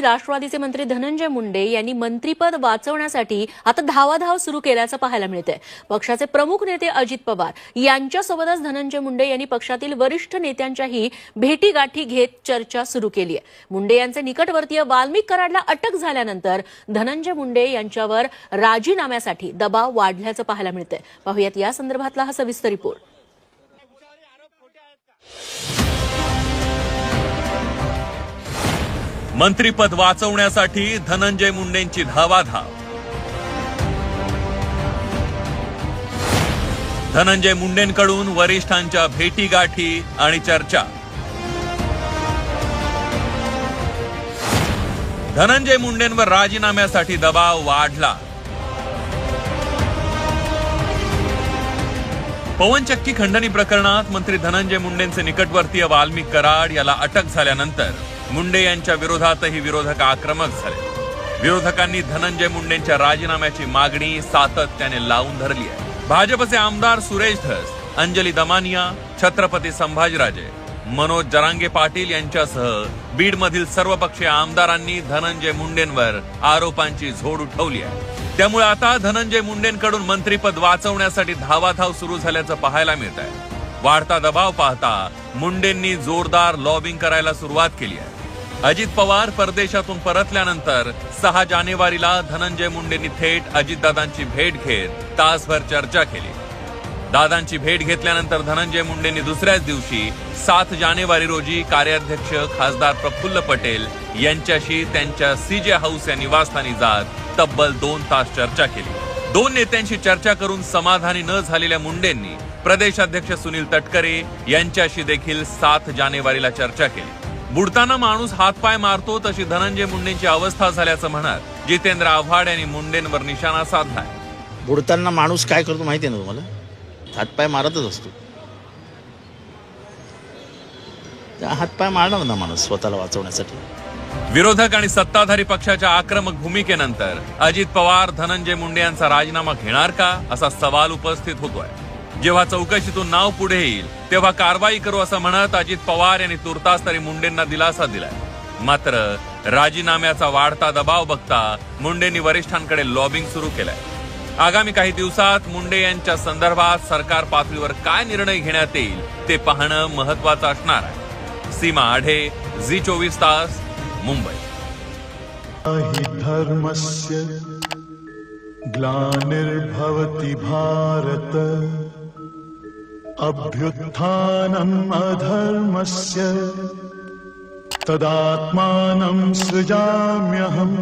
राष्ट्रवादीचे मंत्री धनंजय मुंडे यांनी मंत्रीपद वाचवण्यासाठी आता धावाधाव सुरू केल्याचं पाहायला मिळतंय. पक्षाचे प्रमुख नेते अजित पवार यांच्यासोबतच धनंजय मुंडे यांनी पक्षातील वरिष्ठ नेत्यांच्याही भेटीगाठी घेत चर्चा सुरू केली आहे. मुंडे यांचे निकटवर्तीय वाल्मिक कराडला अटक झाल्यानंतर धनंजय मुंडे यांच्यावर राजीनाम्यासाठी दबाव वाढल्याचं पाहायला मिळतंय. पाहुयात या संदर्भातला हा सविस्तर रिपोर्ट. मंत्रीपद वाचवण्यासाठी धनंजय मुंडेंची धावाधाव. धनंजय मुंडेंकडून वरिष्ठांच्या भेटीगाठी आणि चर्चा. धनंजय मुंडेंवर राजीनाम्यासाठी दबाव वाढला. पवनचक्की खंडणी प्रकरणात मंत्री धनंजय मुंडेंचे निकटवर्तीय वाल्मिक कराड याला अटक झाल्यानंतर मुंडे यांच्या विरोधातही विरोधक आक्रमक झाले. विरोधकांनी धनंजय मुंडेंच्या राजीनाम्याची मागणी सातत्याने लावून धरली आहे. भाजपचे आमदार सुरेश धस अंजली दमानिया छत्रपती संभाजीराजे मनोज जरांगे पाटील यांच्यासह बीडमधील सर्वपक्षीय आमदारांनी धनंजय मुंडेंवर आरोपांची झोड उठवली आहे. त्यामुळे आता धनंजय मुंडेंकडून मंत्रीपद वाचवण्यासाठी धावाधाव सुरू झाल्याचं पाहायला मिळत आहे वाढता दबाव पाहता मुंडेंनी जोरदार लॉबिंग करायला सुरुवात केली आहे. अजित पवार परदेशातून परतल्यानंतर सहा जानेवारीला धनंजय मुंडेंनी थेट अजितदादांची भेट घेत तासभर चर्चा केली. दादांची भेट घेतल्यानंतर धनंजय मुंडेंनी दुसऱ्याच दिवशी सात जानेवारी रोजी कार्याध्यक्ष खासदार प्रफुल्ल पटेल यांच्याशी त्यांच्या सीजे हाऊस या निवासस्थानी जात तब्बल दोन तास चर्चा केली. दोन नेत्यांशी चर्चा करून समाधानी न झालेल्या मुंडेंनी प्रदेशाध्यक्ष सुनील तटकरे यांच्याशी देखील सात जानेवारीला चर्चा केली. बुडताना माणूस हातपाय मारतो तशी धनंजय मुंडेंची अवस्था झाल्याचं म्हणत जितेंद्र आव्हाड यांनी मुंडेंवर निशाणा साधलाय. बुडताना माणूस काय करतो माहिती आहे ना तुम्हाला? हातपाय मारतच असतो. हातपाय मारणार ना माणूस स्वतःला वाचवण्यासाठी? विरोधक आणि सत्ताधारी पक्षाच्या आक्रमक भूमिकेनंतर अजित पवार धनंजय मुंडे यांचा राजीनामा घेणार का? असा सवाल उपस्थित होतोय. जेव्हा चौकशीतून नाव पुढे येईल तेव्हा कारवाई करू असं म्हणत अजित पवार यांनी तुर्तास तरी मुंडेंना दिलासा दिलाय. मात्र राजीनाम्याचा वाढता दबाव बघता मुंडेंनी वरिष्ठांकडे लॉबिंग सुरू केलंय. आगामी काही दिवसात मुंडे यांच्या संदर्भात सरकार पातळीवर काय निर्णय घेण्यात येईल ते पाहणं महत्वाचं असणार आहे. सीमा आढे झी चोवीस तास मुंबई. धर्मस्य ग्लानिर्भवति भारत। अभ्युत्थानम् अधर्मस्य तदात्मानं सृजाम्यहम्